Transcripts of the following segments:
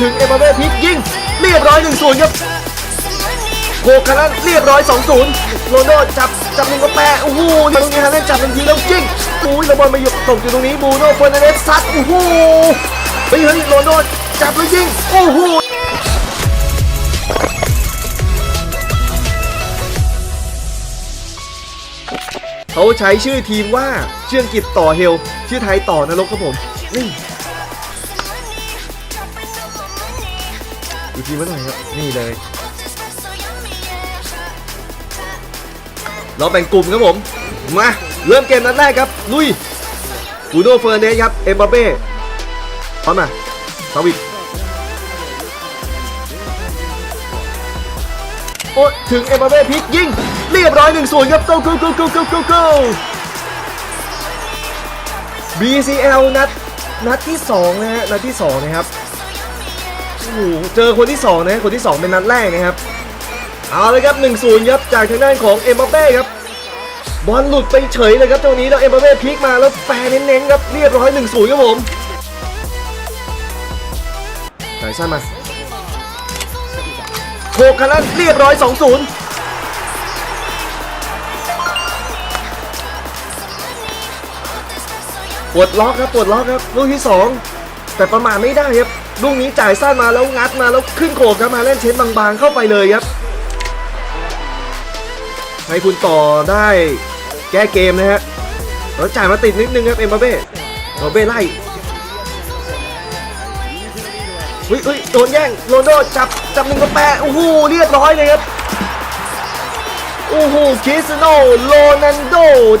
ถึงเอ็มบัปเป้พลิกยิงเรียบร้อย1นศูนย์ครับโคคานันเรียบร้อย 2 0 โรนลโดจับจับหนึ่งก็แปะโอ้โหตรงนี้ฮาเลนจับทันทีแล้วยิงโอ้ยระบอลมาหยุดตกอยู่ตรงนี้บูโน่เฟอร์นันเดสซัดโอ้โหเฮ้ยเฮ้ยโรนลโดจับแล้วยิงโอ้โหเขาใช้ชื่อทีมว่าเชื่องกิจต่อเฮล ชื่อไทยต่อนรกครับผมนี่ ดูทีมมาหน่ครับ นี่เลยเราแบ่งกลุ่มครับผม มา เริ่มเกมนัดแรกครับ ลุยบูโดเฟอร์นันสครับ เอ็มบาเป้พร้อมมาสวิกโอ้ถึงเอ็มบาเป้พลิกยิง เรียบร้อย1นศูนย์ครับ go go go go go go go BCL นัดนัดที่ 2 นะฮะ นัดที่ 2 นะครับ อ้โหเจอคนที่2นะคนที่ 2 เป็นนัดแรกนะครับ เอาเลยครับ 1-0ครับจากทางด้านของเอ็มบัปเป้ครับบอลหลุดไปเฉยเลยครับตรงนี้แล้วเอ็มบัปเป้พลิกมาแล้วแปรเน้นๆครับเรียบร้อย1-0ครับผมใส่สั้นมาโคคานันเรียบร้อย 2-0ปวดล็อกครับปวดล็อกครับลูกที่ 2 แต่ประมาทไม่ได้ครับ ลูกนี้จ่ายสั้นมาแล้วงัดมาแล้วขึ้นโขกครับมาเล่นเชนบางๆเข้าไปเลยครับ ให้คุณต่อได้แก้เกมนะฮะแล้วจ่ายมาติดนิดนึงครับเอ็มบาเบ้เอ็มบาเบ้ไล่เฮ้ยเฮ้ยโดนแย่งโรนโดจับจับหนึ่งกระแปะโอ้โหเรียบร้อยเลยครับโอ้โหคริสโนโรนันโด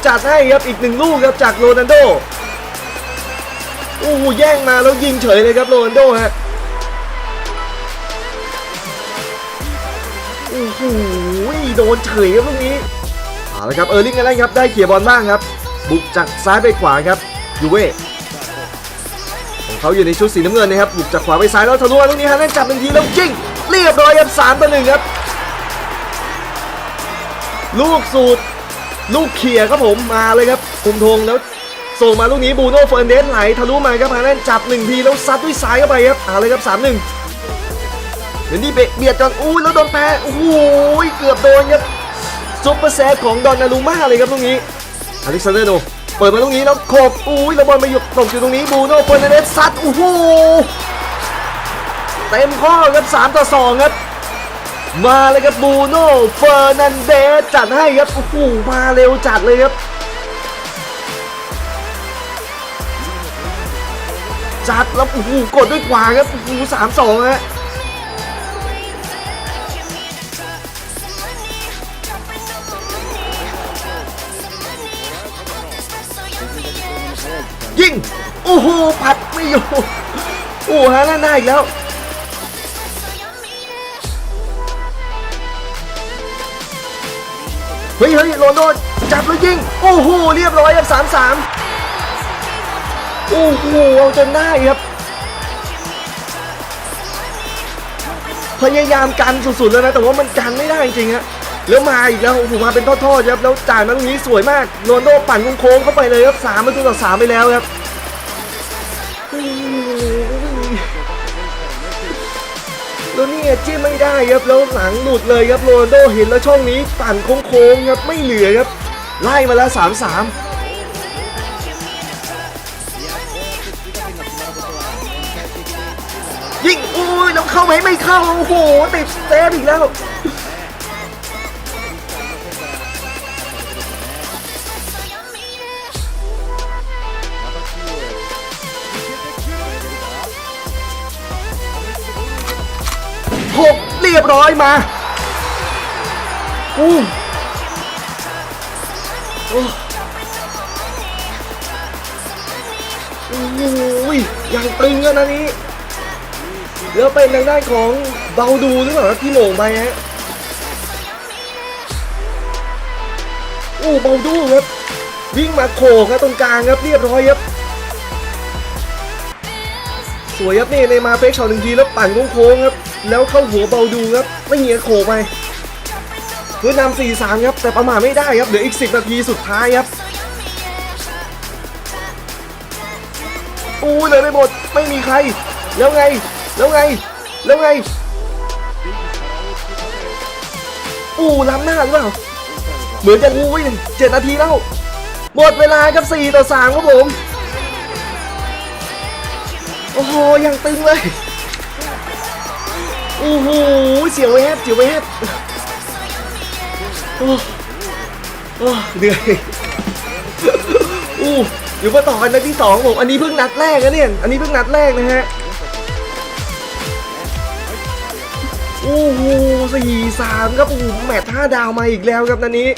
จัดให้ครับอีกหนึ่งลูกครับจากโรนันโด อ้โหแย่งมาแล้วยิงเฉยเลยครับโรนโดฮะโอ้โหโดนเฉยครับลูกนี้เอาละครับเออร์ลิงกันแล้วครับได้เขี่ยบอลบ้างครับ บุกจากซ้ายไปขวาครับยูเว่ของเขาอยู่ในชุดสีน้ำเงินนะครับบุกจากขวาไปซ้ายแล้วทะลุมาลูกนี้ฮะเล่นจับทันทีแล้วยิงเรียบร้อยครับสามต่อหนึ่งครับ ลูกสูตรลูกเขี่ยครับผมมาเลยครับคุมธงแล้ว ส่งมาลูกนี้บูโน่เฟอร์นันเดสไหลทะลุมาครับฮาแลนจับหนึ่งทีแล้วซัดด้วยซ้ายเข้าไปครับเอาเลยครับสามหนึ่งเดนนี่เบะเบียดจอนอุ้ยแล้วโดนแพ้โอ้โหเกือบโดนครับซุปเปอร์เซฟของดอนนารูมาเลยครับลูกนี้อเล็กซานเดอร์โนเปิดมาลูกนี้แล้วโขกอุ้ยแล้วบอลมาหยุดตกอยู่ตรงนี้บูโน่เฟอร์นันเดสซัดโอ้โหเต็มข้อครับสามต่อสองครับ มาเลยครับบูโน่เฟอร์นันเดสจัดให้ครับโอ้โหมาเร็วจัดเลยครับ จัดแล้วโอ้โหกดด้วยขวาครับโอ้โหสามสองฮะยิง โอ้โหผัดไม่อยู่ โอ้หฮะนั่นได้อีกแล้วเฮ้ยเฮ้ยโรนโดจับแล้วยิง โอ้โห เรียบร้อยครับสามสาม โอ้โหเอาจนได้ครับพยายามกันสุดๆแล้วนะแต่ว่ามันกันไม่ได้จริงๆฮะแล้วมาอีกแล้วโอ้โหมาเป็นทอดๆครับแล้วจ่ายมาตรงนี้สวยมากโรนโดปั่นโค้งเข้าไปเลยครับสามประตูต่อสามไปแล้วครับแล้วนี่จิ้ไม่ได้ครับแล้วหลังหลุดเลยครับโรนโดเห็นแล้วช่องนี้ปั่นโค้งๆครับไม่เหลือครับไล่มาแล้วสามสาม ยิงอุ้ยแล้วเข้าไหมไม่เข้า โอ้โห ติดเซฟอีกแล้วหกเรียบร้อยมาอู้โอ้โอ้ยยังตึงกันนะนี้ แล้วเป็นทางด้านของเบาดูหรือเปล่าครับที่โหม่งไปฮะโอ้เบาดูครับ วิ่งมาโขกครับตรงกลางครับเรียบร้อยครับสวยครับนี่ในมาเฟกช็อตหนึ่งทีแล้วปั่นโค้งครับ แล้วเข้าหัวเบาดูครับ ไม่เหียโขกไปเพื่อนำสี่สามครับ แต่ประมาทไม่ได้ครับเหลืออีกสิบนาทีสุดท้ายครับอู้เลยไม่หมดไม่มีใคร แล้วไง แล้วไง แล้วไงอู้ล้ำหน้าหรือเปล่า เหมือนจะอุ้ยเจ็ดนาทีแล้ว หมดเวลาครับ4ต่อ3ครับผม โอ้โห ยังตึงเลยโอ้โหเสียวแวบเสียวแวบโอ้โอ้เหนื่อยอู้เดี๋ยวมาต่อกันนัดที่สองผม อันนี้เพิ่งนัดแรกนะเนี่ย อันนี้เพิ่งนัดแรกนะฮะ โอ้โหสี่สามครับโอ้โหแมตช์ห้าดาวมาอีกแล้วครับนันนี้